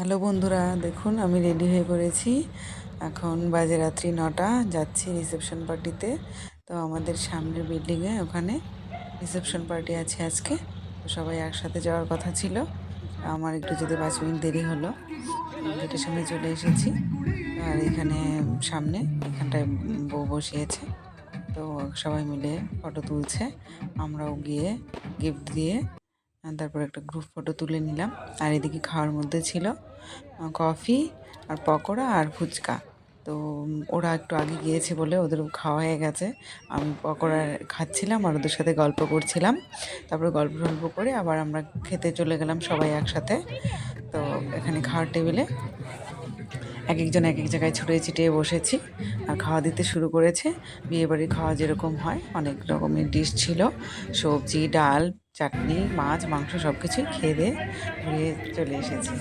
Hello বন্ধুরা, দেখুন আমি রেডি হয়ে পড়েছি। এখন বাজে রাত্রি নটা, যাচ্ছি রিসেপশন পার্টিতে। তো আমাদের সামনের বিল্ডিংয়ে ওখানে রিসেপশন পার্টি আছে আজকে। সবাই একসাথে যাওয়ার কথা ছিল। আমার একটু যদি পাঁচ মিনিট দেরি হলো গেটের সামনে চলে এসেছি। আর এখানে সামনে এখানটায় বউ বসিয়েছে। তো সবাই মিলে ফটো তুলছে। আমরাও গিয়ে গিফট দিয়ে, তারপর একটা গ্রুপ ফটো তুলে নিলাম। আর এদিকে খাওয়ার মধ্যে ছিল কফি আর পকোড়া আর ফুচকা। তো ওরা একটু আগে গিয়েছে বলে ওদের খাওয়া হয়ে গেছে। আমি পকোড়া খাচ্ছিলাম আর ওদের সাথে গল্প করছিলাম। তারপরে গল্প টল্প করে আবার আমরা খেতে চলে গেলাম সবাই একসাথে। তো এখানে খাওয়ার টেবিলে এক একজন এক এক জায়গায় ছড়িয়ে ছিটিয়ে বসেছি আর খাওয়া দিতে শুরু করেছে। বিয়েবাড়ির খাওয়া যেরকম হয়, অনেক রকমের ডিশ ছিল। সবজি, ডাল, চাটনি, মাছ, মাংস সব কিছুই খেয়ে দিয়ে ঘুরিয়ে চলে এসেছি।